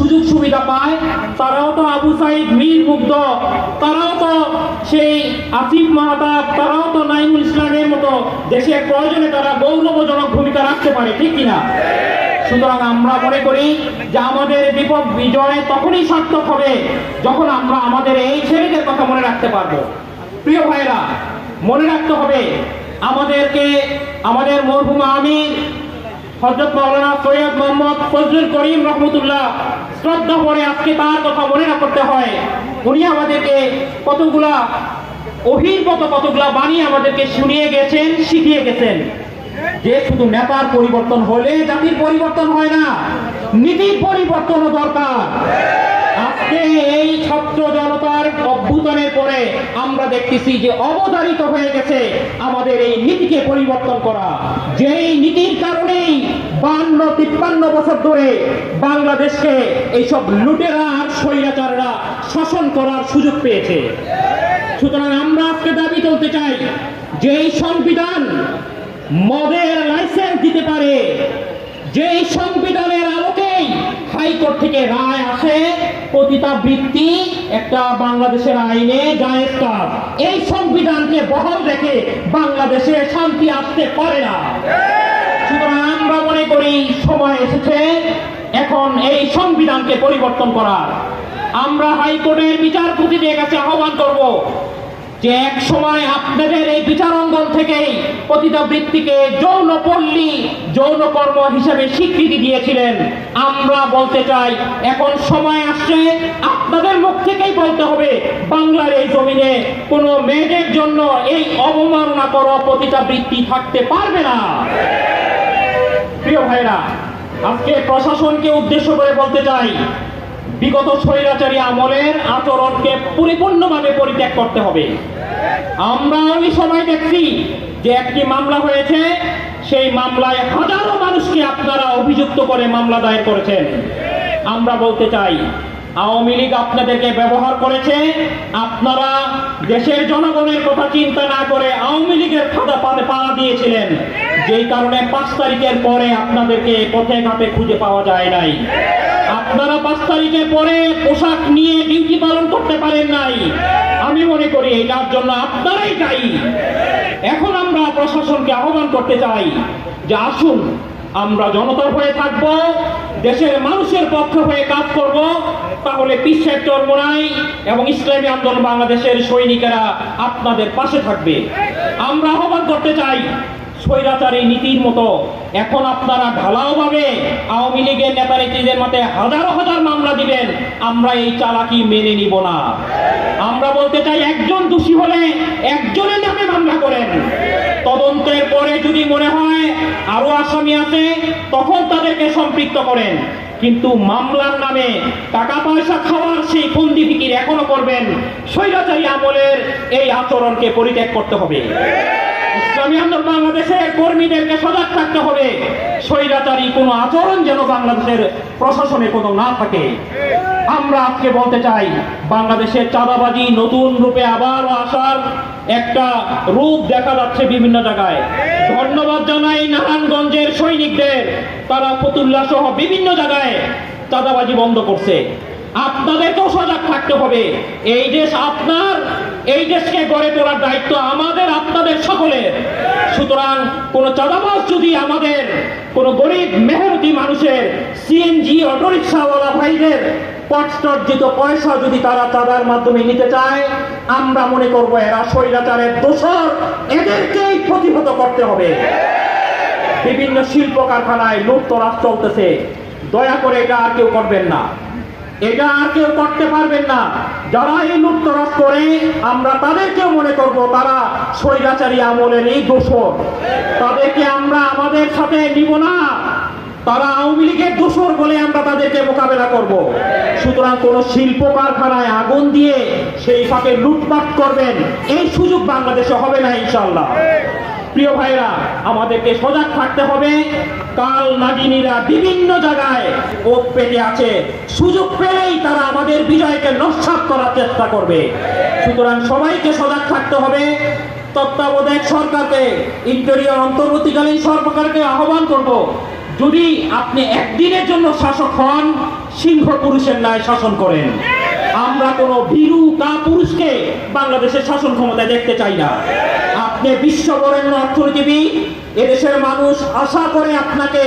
সুযোগ সুবিধা পায়, তারাও তো আবু সাইদ মীর মুগ্ধ তারাও তো সেই আসিফ মাহাতাব, তারাও তো নাইমুল ইসলামের মতো দেশের প্রয়োজনে তারা গৌরবজনক ভূমিকা রাখতে পারে, ঠিক কিনা? সুতরাং আমরা মনে করি যে আমাদের বিপদ বিজয় তখনই সার্থক হবে যখন আমরা আমাদের এই ছেলেদের কথা মনে রাখতে পারব। প্রিয় ভাইরা মনে রাখতে হবে আমাদেরকে, আমাদের মরহুমা আমির হজরত মাওলানা সৈয়দ মোহাম্মদ ফজলুল করিম রহমতুল্লাহ শ্রদ্ধা করে আজকে তার কথা মনে না করতে হয়। উনি আমাদেরকে কতগুলা অভিজ্ঞত কতগুলা বাণী আমাদেরকে শুনিয়ে গেছেন, শিখিয়ে গেছেন। যে শুধু নেতার পরিবর্তন হলে জাতির পরিবর্তন হয় না, নীতির পরিবর্তনও দরকার। এই ছাত্র জনতার অভ্যুত্থানের পরে আমরা দেখতেছি যে অবধারিত হয়ে গেছে আমাদের এই নীতিকে পরিবর্তন করা। যেই নীতির কারণেই বান্ন, তিপ্পান্ন বছর ধরে বাংলাদেশকে এইসব লুটেরা আর স্বৈরাচাররা শাসন করার সুযোগ পেয়েছে। সুতরাং আমরা আজকে দাবি তুলতে চাই যে এই সংবিধান মদের লাইসেন্স দিতে পারে, যেই সংবিধানের আলোকেই হাইকোর্ট থেকে রায় আসে, পতিতাবৃত্তি, একটা বাংলাদেশের আইনে জায়েজ কাজ। এই সংবিধানকে বহাল রেখে বাংলাদেশে শান্তি আসতে পারে না। সুতরাং আমরা মনে করি, সময় এসেছে, এখন এই সংবিধানকে পরিবর্তন করার। আমরা হাইকোর্টের বিচারপতিদের কাছে আহ্বান করব। যে এক সময় আপনাদের এই বিচার অঙ্গন থেকেই পতিতাবৃত্তিকে যৌন পল্লী যৌন কর্ম হিসেবে স্বীকৃতি দিয়েছিলেন। আমরা বলতে চাই, এখন সময় আসছে, আপনাদের মুখ থেকেই বলতে হবে, বাংলার এই জমিনে কোনো মেয়েদের জন্য এই অবমাননা করা পতিতাবৃত্তি থাকতে পারবে না। প্রিয় ভাইরা আজকে প্রশাসনকে উদ্দেশ্য করে বলতে চাই বিগত স্বৈরাচারী আমলের আচরণকে পরিপূর্ণভাবে পরিত্যাগ করতে হবে। আমরা ওই সময় দেখছি যে একটি মামলা হয়েছে, সেই মামলায় হাজারো মানুষকে আপনারা অভিযুক্ত করে মামলা দায়ের করেছেন। আমরা বলতে চাই, আওয়ামী লীগ আপনাদেরকে ব্যবহার করেছে, আপনারা দেশের জনগণের কথা চিন্তা না করে আওয়ামী লীগের পাতে পা দিয়েছিলেন। যেই কারণে পাঁচ তারিখের পরে আপনাদেরকে পথে ঘাটে খুঁজে পাওয়া যায় নাই। আপনারা পাঁচ তারিখের পরে পোশাক নিয়ে ডিউটি পালন করতে পারেন নাই। আমি মনে করি এটার জন্য আপনারাই দায়ী। এখন আমরা প্রশাসনকে আহ্বান করতে চাই যে আসুন, আমরা জনতার হয়ে থাকব, দেশের মানুষের পক্ষ হয়ে কাজ করব, তাহলে পিসের চর্মনাই এবং ইসলামী আন্দোলন বাংলাদেশের সৈনিকেরা আপনাদের পাশে থাকবে। আমরা আহ্বান করতে চাই স্বৈরাচারী নীতির মতো। এখন আপনারা ঢালাওভাবে আওয়ামী লীগের নেতা নেত্রীদের মতে হাজার হাজার মামলা দিবেন, আমরা এই চালাকি মেনে নিব না। আমরা বলতে চাই একজন দোষী হলে একজনের নামে মামলা করেন। তদন্তের পরে যদি মনে হয় আরও আসামি আছে, তখন তাদেরকে সম্পৃক্ত করেন। কিন্তু মামলার নামে টাকা পয়সা খাওয়ার সেই ফন্দি ফিকির এখনও করবেন। স্বৈরাচারী আমলের এই আচরণকে পরিত্যাগ করতে হবে। ইসলামী আন্দোলন বাংলাদেশের কর্মীদেরকে সজাগ থাকতে হবে। স্বৈরাচারী কোনো আচরণ যেন বাংলাদেশের প্রশাসনে কোনো না থাকে। আমরা আজকে বলতে চাই বাংলাদেশের চাঁদাবাজি নতুন রূপে আবার আসার একটা রূপ দেখা যাচ্ছে বিভিন্ন জায়গায়। ধন্যবাদ জানাই নারায়ণগঞ্জের সৈনিকদের। তারা ফতুল্লা সহ বিভিন্ন জায়গায় চাঁদাবাজি বন্ধ করছে। আপনাদেরকেও সজাগ থাকতে হবে। এই দেশ আপনার এই দেশকে গড়ে তোলার দায়িত্ব আমাদের, আপনাদের সকলের। সুতরাং কোন চাঁদাবাজ যদি আমাদের, কোন গরিব, মেহনতি মানুষের সিএনজি অটোরিক্সাওয়ালা ভাইদের কষ্টার্জিত পয়সা যদি তারা চাঁদার মাধ্যমে নিতে চায়, আমরা মনে করব এরা স্বৈরাচারের দোষর। এদেরকেই প্রতিহত করতে হবে। বিভিন্ন শিল্প কারখানায় লুটতরাজ চলতেছে। দয়া করে এটা আর কেউ করবেন না। এটা আর কেউ করতে পারবেন না। যারা এই লুটতরাজ করে, আমরা তাদেরকেও মনে করব তারা স্বৈরাচারী আমলের এই দোষর। তাদেরকে আমরা আমাদের সাথে নিব না। তারা আওয়ামী লীগের দোষর বলে আমরা তাদেরকে মোকাবেলা করব। সুতরাং কোন শিল্প কারখানায় আগুন দিয়ে সেই ফাঁকে লুটপাট করবেন, এই সুযোগ বাংলাদেশে হবে না ইনশাল্লাহ প্রিয় ভাইরা, আমাদেরকে সজাগ থাকতে হবে। কাল নাগিনীরা বিভিন্ন জায়গায় ও পেটে আছে। সুযোগ পেলেই তারা আমাদের বিজয়কে নস্বাত করার চেষ্টা করবে। সুতরাং সবাইকে সজাগ থাকতে হবে। তত্ত্বাবধায়ক সরকারকে ইন্টেরিয়র অন্তর্বর্তীকালীন সরকারকে আহ্বান করব, যদি আপনি একদিনের জন্য শাসক হন, সিংহ পুরুষের ন্যায় শাসন করেন। আমরা কোনো ভীরু কা পুরুষকে বাংলাদেশের শাসন ক্ষমতায় দেখতে চাই না। আপনি বিশ্ববরেণ্য অর্থনীতিবিদ এদেশের মানুষ আশা করে আপনাকে